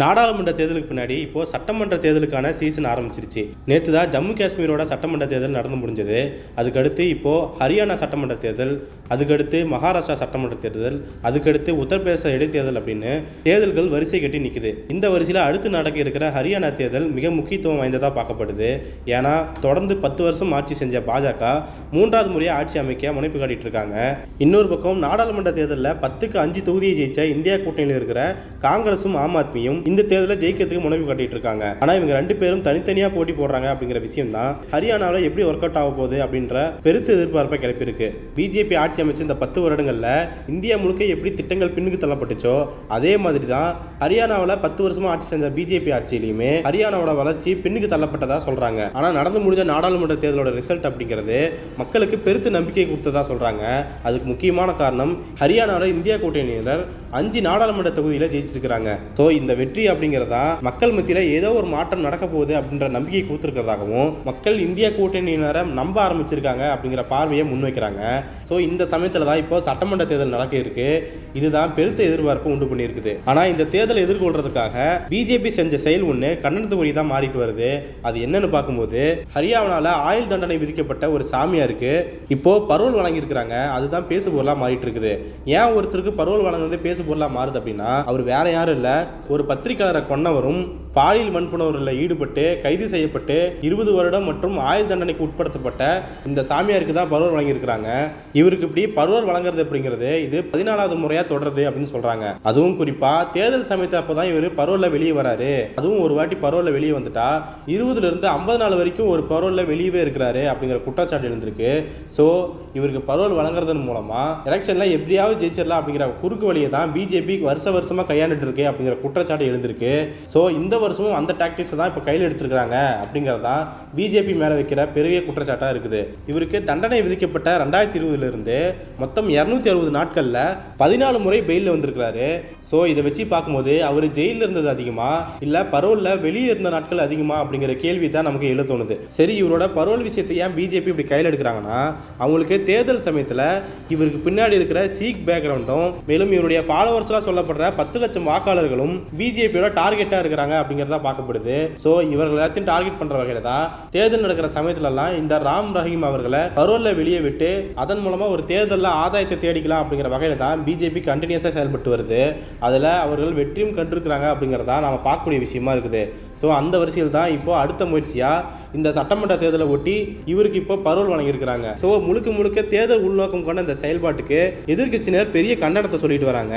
நாடாளுமன்ற தேர்தலுக்கு பின்னாடி இப்போ சட்டமன்ற தேர்தலுக்கான சீசன் ஆரம்பிச்சிருச்சு. நேற்று தான் ஜம்மு காஷ்மீரோட சட்டமன்ற தேர்தல் நடந்து முடிஞ்சது. அதுக்கடுத்து இப்போ ஹரியானா சட்டமன்ற தேர்தல் அதுக்கடுத்து மகாராஷ்டிரா சட்டமன்ற தேர்தல் அதுக்கடுத்து உத்தரப்பிரதேச இடைத்தேர்தல் அப்படின்னு தேர்தல்கள் வரிசை கட்டி நிற்குது இந்த வரிசையில் அடுத்து நடக்க இருக்கிற ஹரியானா தேர்தல் மிக முக்கியத்துவம் வாய்ந்ததாக பார்க்கப்படுது. ஏன்னா தொடர்ந்து பத்து வருஷம் ஆட்சி செஞ்ச பாஜக மூன்றாவது முறையாக ஆட்சி அமைக்க முனைப்பு காட்டிட்டு இருக்காங்க. இன்னொரு பக்கம் நாடாளுமன்ற தேர்தலில் பத்துக்கு அஞ்சு தொகுதியை ஜெயிச்ச இந்தியா கூட்டணியில் இருக்கிற காங்கிரஸும் ஆம் ஆத்மியும் இந்த தேர்தலில் ஜெயிக்கிறதுக்கு முனைவு காட்டிட்டு இருக்காங்க ஆனால் இவங்க ரெண்டு பேரும் தனித்தனியாக போட்டி போடுறாங்க அப்படிங்கிற விஷயம் தான் ஹரியானாவில் எப்படி ஒர்க் அவுட் ஆக போகுது அப்படின்ற பெருத்து எதிர்பார்ப்பை கிளப்பியிருக்கு. பிஜேபி ஆட்சி அமைச்ச இந்த பத்து வருடங்களில் இந்தியா முழுக்க எப்படி திட்டங்கள் பின்னுக்கு தள்ளப்பட்டுச்சோ அதே மாதிரி தான் ஹரியானாவில் பத்து வருஷமா ஆட்சி செஞ்ச பிஜேபி ஆட்சியிலையுமே ஹரியானாவோட வளர்ச்சி பின்னுக்கு தள்ளப்பட்டதா சொல்றாங்க. ஆனால் நடந்து முடிஞ்ச நாடாளுமன்ற தேர்தலோட ரிசல்ட் அப்படிங்கிறது மக்களுக்கு பெருத்த நம்பிக்கை கொடுத்ததா சொல்றாங்க. அதுக்கு முக்கியமான காரணம் ஹரியானாவில் இந்தியா கூட்டணியினர் அஞ்சு நாடாளுமன்ற தொகுதியில் ஜெயிச்சிருக்கிறாங்க. ஸோ இந்த வெற்றி அப்படிங்கிறதா மக்கள் மத்தியில் ஏதோ ஒரு மாற்றம் நடக்க போகுது அப்படின்ற நம்பிக்கை கொடுத்துருக்கிறதாகவும் மக்கள் இந்தியா கூட்டணியினரை நம்ப ஆரம்பிச்சிருக்காங்க அப்படிங்கிற பார்வையை முன்வைக்கிறாங்க. ஸோ இந்த சமயத்தில் தான் இப்போ சட்டமன்ற தேர்தல் நடக்க இருக்கு. இதுதான் பெருத்த எதிர்பார்ப்பு உண்டு பண்ணியிருக்குது. ஆனால் இந்த தேர்தலை எதிர்கொள்றதுக்காக பிஜேபி செஞ்ச செயல் ஒன்று கண்டனத்துக்குரிய தான் மாறிட்டு வருது. அது என்னன்னு பார்க்கும்போது ஹரியானாவில் ஆயுள் தண்டனை விதிக்கப்பட்ட ஒரு சாமியாருக்கு இப்போ பரோல் வழங்கியிருக்கிறாங்க. அதுதான் பேசு பொருளாக மாறிட்டு இருக்குது. ஏன் ஒருத்தருக்கு பரோல் வழங்குறது பேசு பொருளாக மாறுது அப்படின்னா அவர் வேற யாரும் இல்லை. ஒரு பத்திரிகையாளரை கொன்னவரும் பாலியல் வன்புணர்வில் ஈடுபட்டு கைது செய்யப்பட்டு இருபது வருடம் மற்றும் ஆயுள் தண்டனைக்கு உட்படுத்தப்பட்ட இந்த சாமியாருக்கு தான் பருவர் வழங்கியிருக்கிறாங்க. இவருக்கு இப்படி பருவர் வழங்குறது அப்படிங்கிறது இது பதினாலாவது முறையாக தொடருது அப்படின்னு சொல்கிறாங்க அதுவும் குறிப்பாக தேர்தல் சமயத்தை அப்போ தான் இவர் பரவலில் வெளியே வராரு. அதுவும் ஒரு வாட்டி பரோலில் வெளியே வந்துட்டா இருபதுலேருந்து ஐம்பது நாள் வரைக்கும் ஒரு பரவலில் வெளியவே இருக்கிறாரு அப்படிங்கிற குற்றச்சாட்டு எழுந்திருக்கு. ஸோ இவருக்கு பரவல் வழங்குறதன் மூலமாக எலெக்ஷனில் எப்படியாவது ஜெயிச்சிடலாம் அப்படிங்கிற குறுக்கு வழியை தான் பிஜேபி வருஷ வருஷமாக கையாண்டுட்டு இருக்கு அப்படிங்கிற குற்றச்சாட்டு எழுந்திருக்கு. ஸோ இந்த வருஷமும் அந்த டாக்டிக்ஸை தான் இப்போ கையில் எடுத்திருக்கிறாங்க. அப்படிங்கிறது தான் பிஜேபி மேலே வைக்கிற பெரிய குற்றச்சாட்டாக இருக்குது. இவருக்கு தண்டனை விதிக்கப்பட்ட ரெண்டாயிரத்தி இருபதுலேருந்து மொத்தம் இரநூத்தி அறுபது நாட்களில் பதினாலு முறை பெயிலில் வந்திருக்கிறாரு. ஸோ இதை வச்சு பார்க்கும்போது அவர் ஜெயிலில் இருந்தது அதிகமா? இல்லை பரோலில் வெளியே இருந்த நாட்கள் அதிகமா? அப்படிங்கிற கேள்வி தான் நமக்கு எழுத தோணுது. சரி இவரோட பரோல் விஷயத்தை ஏன் பிஜேபி இப்படி கையில் எடுக்கிறாங்கன்னா அவங்களுக்கு தேர்தல் சமயத்தில் இவருக்கு பின்னாடி இருக்கிற சீக் பேக்ரவுண்டும் மேலும் இவருடைய ஃபாலோவர்ஸ்லாம் சொல்லப்படுற பத்து லட்சம் வாக்காளர்களும் பிஜேபியோட டார்கெட்டாக இருக்கிறாங்க அப்படிங்கிறதா பார்க்கப்படுது. ஸோ இவர்கள் எல்லாத்தையும் டார்கெட் பண்ணுற வகையில் தான் தேர்தல் நடக்கிற சமயத்துலலாம் இந்த ராம் ரஹீம் அவர்களை பரோலில் வெளியே விட்டு அதன் மூலமாக ஒரு தேர்தலில் ஆதாயத்தை தேடிக்கலாம் அப்படிங்கிற வகையில் தான் பிஜேபி கண்டினியூஸாக செயல்பட்டு வருது. அதில் அவர்கள் வெற்றியும் கண்டிருக்கிறாங்க அப்படிங்கிறதா நம்ம பார்க்கக்கூடிய விஷயமா இருக்குது. ஸோ அந்த வரிசையில் தான் இப்போ அடுத்த முயற்சியாக இந்த சட்டமன்ற தேர்தலை ஒட்டி இவருக்கு இப்போ பரோல் வழங்கியிருக்கிறாங்க. ஸோ முழுக்க முழுக்க தேர்தல் உள்நோக்கம் கொண்ட இந்த செயல்பாட்டுக்கு எதிர்க்கட்சியினர் பெரிய கண்டனத்தை சொல்லிட்டு வராங்க.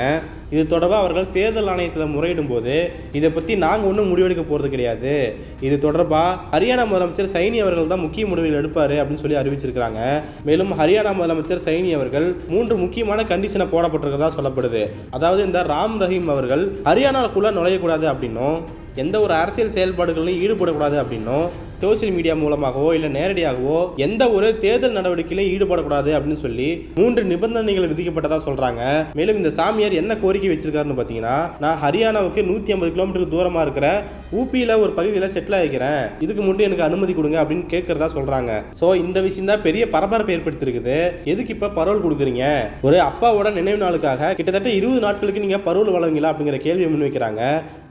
இது தொடர்பாக அவர்கள் தேர்தல் ஆணையத்தில் முறையிடும் போது இதை பற்றி நாங்கள் ஒன்றும் முடிவெடுக்க போகிறது கிடையாது. இது தொடர்பாக ஹரியானா முதலமைச்சர் சைனி அவர்கள் தான் முக்கிய முடிவுகள் எடுப்பார் அப்படின்னு சொல்லி அறிவிச்சிருக்கிறாங்க. மேலும் ஹரியானா முதலமைச்சர் சைனி அவர்கள் மூன்று முக்கியமான கண்டிஷனை போடப்பட்டிருக்கிறதா சொல்லப்படுது. அதாவது இந்த ராம் ரஹீம் அவர்கள் ஹரியானாக்குள்ளே நுழையக்கூடாது அப்படின்னும் எந்த ஒரு அரசியல் செயல்பாடுகளிலும் ஈடுபடக்கூடாது அப்படின்னும் சோசியல் மீடியா மூலமாகவோ இல்லை நேரடியாகவோ எந்த ஒரு தேர்தல் நடவடிக்கையிலும் ஈடுபடக்கூடாது அப்படின்னு சொல்லி மூன்று நிபந்தனைகள் விதிக்கப்பட்டதா சொல்றாங்க. மேலும் இந்த சாமியார் என்ன கோரிக்கை வச்சிருக்காருன்னு பார்த்தீங்கன்னா நான் ஹரியானாவுக்கு நூற்றி ஐம்பது கிலோமீட்டருக்கு தூரமாக இருக்கிற ஊபியில் ஒரு பகுதியில் செட்டில் ஆகிக்கிறேன். இதுக்கு மட்டும் எனக்கு அனுமதி கொடுங்க அப்படின்னு கேட்கறதா சொல்றாங்க. ஸோ இந்த விஷயம் தான் பெரிய பரபரப்பு ஏற்படுத்திருக்குது எதுக்கு இப்போ பரோல் கொடுக்குறீங்க? ஒரு அப்பாவோட நினைவு நாளுக்காக கிட்டத்தட்ட இருபது நாட்களுக்கு நீங்கள் பரோல் வழங்குங்களா அப்படிங்கிற கேள்வியை முன்வைக்கிறாங்க.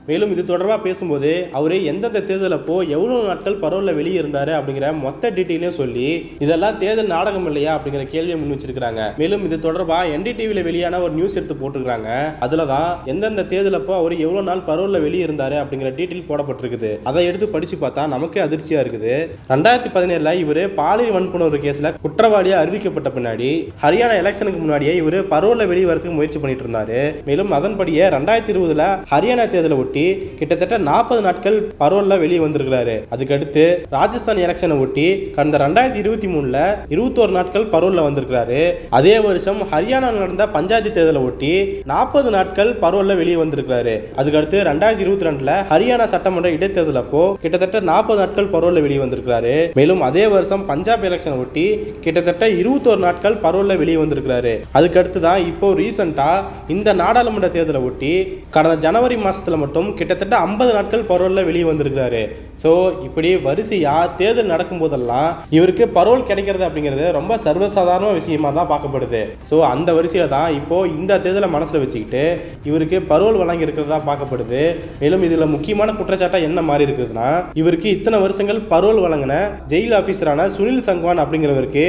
மேலும் இது தொடர்பாக பேசும்போது அவர் எந்தெந்த தேர்தல் அப்போ எவ்வளோ நாட்கள் பரோலில் வெளியே இருந்தார் அப்படிங்கிற மொத்த டீட்டெயிலையும் சொல்லி இதெல்லாம் தேர்தல் நாடகம் இல்லையா அப்படிங்கிற கேள்வியை முன் வச்சிருக்காங்க மேலும் இது தொடர்பாக என்டிடிவியில் வெளியான ஒரு நியூஸ் எடுத்து போட்டிருக்காங்க அதில் தான் எந்தெந்த தேர்தல் அப்போ அவர் எவ்வளோ நாள் பரோலில் வெளியே இருந்தார் அப்படிங்கிற டீட்டெயில் போடப்பட்டிருக்குது. அதை எடுத்து படித்து பார்த்தா நமக்கே அதிர்ச்சியாக இருக்குது. ரெண்டாயிரத்தி பதினேழில் இவர் பாலியல் வன்புணர்வு கேஸில் குற்றவாளியாக அறிவிக்கப்பட்ட பின்னாடி ஹரியானா எலெக்ஷனுக்கு முன்னாடியே இவர் பரோலில் வெளியே வரதுக்கு முயற்சி பண்ணிட்டு இருந்தாரு. மேலும் அதன்படியே ரெண்டாயிரத்தி இருபதுல ஹரியானா தேர்தலை ஒட்டி கிட்டத்தட்ட நாற்பது நாட்கள் பரோல்ல வெளியே வந்திருக்கிறாரு. அதுக்கடுத்து ராஜஸ்தான் எலெக்ஷனை ஒட்டி கடந்த ரெண்டாயிரத்தி இருபத்தி மூணுல இருபத்தோரு நாட்கள் பரோலில் வந்திருக்கிறாரு. அதே வருஷம் ஹரியானா நடந்த பஞ்சாயத்து தேர்தலை ஒட்டி நாற்பது நாட்கள் பரோலில் வெளியே வந்திருக்கிறாரு. அதுக்கடுத்து ரெண்டாயிரத்தி இருபத்தி ரெண்டுல ஹரியானா சட்டமன்ற இடைத்தேர்தல் அப்போ கிட்டத்தட்ட நாற்பது நாட்கள் பரோலில் வெளியே வந்திருக்கிறாரு. மேலும் அதே வருஷம் பஞ்சாப் எலெக்ஷனை ஒட்டி கிட்டத்தட்ட இருபத்தோரு நாட்கள் பரோலில் வெளியே வந்திருக்கிறாரு. அதுக்கடுத்து தான் இப்போ ரீசெண்டாக இந்த நாடாளுமன்ற தேர்தலை ஒட்டி கடந்த ஜனவரி மாசத்துல மட்டும் மட்டும் கிட்டத்தட்ட ஐம்பது நாட்கள் பரோலில் வெளியே வந்திருக்கிறாரு. ஸோ இப்படி வரிசையாக தேர்தல் நடக்கும்போதெல்லாம் இவருக்கு பரோல் கிடைக்கிறது அப்படிங்கிறது ரொம்ப சர்வசாதாரண விஷயமா தான் பார்க்கப்படுது. ஸோ அந்த வரிசையில் தான் இப்போ இந்த தேர்தலை மனசில் வச்சுக்கிட்டு இவருக்கு பரோல் வழங்கி இருக்கிறதா பார்க்கப்படுது. மேலும் இதில் முக்கியமான குற்றச்சாட்டாக என்ன மாறி இருக்குதுன்னா இவருக்கு இத்தனை வருஷங்கள் பரோல் வழங்கின ஜெயில் ஆஃபீஸரான சுனில் சங்வான் அப்படிங்கிறவருக்கு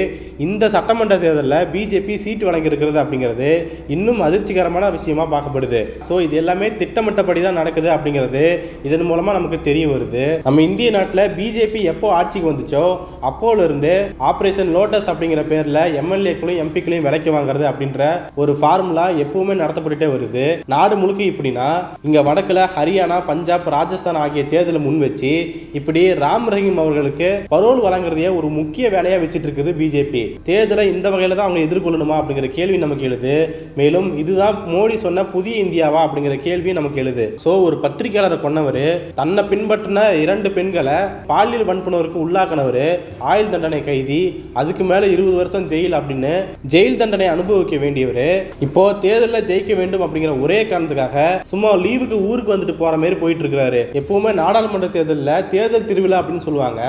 இந்த சட்டமன்ற தேர்தலில் பிஜேபி சீட் வழங்கியிருக்கிறது அப்படிங்கிறது இன்னும் அதிர்ச்சிகரமான விஷயமா பார்க்கப்படுது. ஸோ இது எல்லாமே திட்டமிட்டபடி தான் நடக்குது. அப்படிங்கிறது இதன் மூலமாக நமக்கு தெரிய வருது. நம்ம இந்திய நாட்டில் பிஜேபி எப்போ ஆட்சிக்கு வந்துச்சோ அப்போலேருந்து ஆப்ரேஷன் லோட்டஸ் அப்படிங்கிற பேரில் எம்எல்ஏக்களையும் எம்பிக்களையும் விலைக்கு வாங்குறது அப்படின்ற ஒரு ஃபார்முலா எப்பவுமே நடத்தப்பட்டுட்டே வருது. நாடு முழுக்க இப்படின்னா இங்க வடக்குல ஹரியானா பஞ்சாப் ராஜஸ்தான் ஆகிய தேர்தலை முன் வச்சு இப்படி ராம் ரஹீம் அவர்களுக்கு பரோல் வழங்குறதையே ஒரு முக்கிய வேலையாக வச்சுட்டு இருக்குது பிஜேபி தேர்தலை இந்த வகையில் தான் அவங்க எதிர்கொள்ளணுமா அப்படிங்கிற கேள்வி நமக்கு எழுது. மேலும் இதுதான் மோடி சொன்ன புதிய இந்தியாவா அப்படிங்கிற கேள்வி நமக்கு எழுது. ஸோ ஒரு ஒரு பத்திரிகையாளரை கொன்னவர் தன்னை பின்பற்றின இரண்டு பெண்களை பாலியல் வன்புணவருக்கு உள்ளாக்கினவர் ஆயுள் தண்டனை கைதி அதுக்கு மேலே இருபது வருஷம் ஜெயில் அப்படின்னு ஜெயில் தண்டனை அனுபவிக்க வேண்டியவர். இப்போ தேர்தலில் ஜெயிக்க வேண்டும் அப்படிங்கிற ஒரே காரணத்துக்காக சும்மா லீவுக்கு ஊருக்கு வந்துட்டு போகிற மாதிரி போயிட்டு இருக்கிறாரு. எப்பவுமே நாடாளுமன்ற தேர்தலில் தேர்தல் திருவிழா அப்படின்னு சொல்லுவாங்க.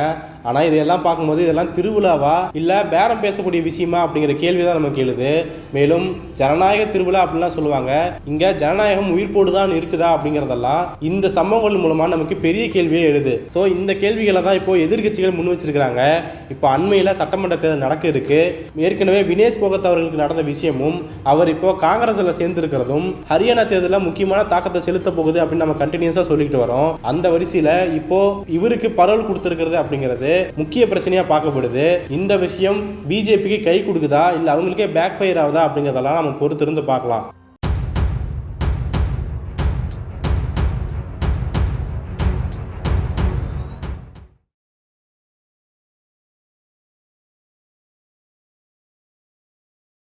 ஆனால் இதையெல்லாம் பார்க்கும்போது இதெல்லாம் திருவிழாவா? இல்லை பேரம் பேசக்கூடிய விஷயமா? அப்படிங்கிற கேள்வி தான் நமக்கு எழுது மேலும் ஜனநாயக திருவிழா அப்படின்லாம் சொல்லுவாங்க. இங்கே ஜனநாயகம் உயிர்ப்போடு தான் இருக்குதா? அப்படிங்கிறதெல்லாம் இந்த சம்பவங்கள் மூலமாக நமக்கு பெரிய கேள்வியே எழுது. ஸோ இந்த கேள்விகளை தான் இப்போ எதிர்க்கட்சிகள் முன் வச்சிருக்கிறாங்க. இப்போ அண்மையில் சட்டமன்ற தேர்தல் நடக்க இருக்கு. ஏற்கனவே வினேஷ் போகத் அவர்களுக்கு நடந்த விஷயமும் அவர் இப்போ காங்கிரஸில் சேர்ந்திருக்கிறதும் ஹரியானா தேர்தலில் முக்கியமான தாக்கத்தை செலுத்த போகுது அப்படின்னு நம்ம கண்டினியூஸாக சொல்லிக்கிட்டு வரோம். அந்த வரிசையில் இப்போ இவருக்கு பரவல் கொடுத்துருக்கிறது அப்படிங்கிறது முக்கிய பிரச்சனையாக பார்க்கப்படுது. இந்த விஷயம் பிஜேபிக்கு கை கொடுக்குதா? இல்லை அவங்களுக்கே பேக் ஃபயர் ஆகுதா? அப்படிங்கிறதெல்லாம் நம்ம பொறுத்திருந்து பார்க்கலாம்.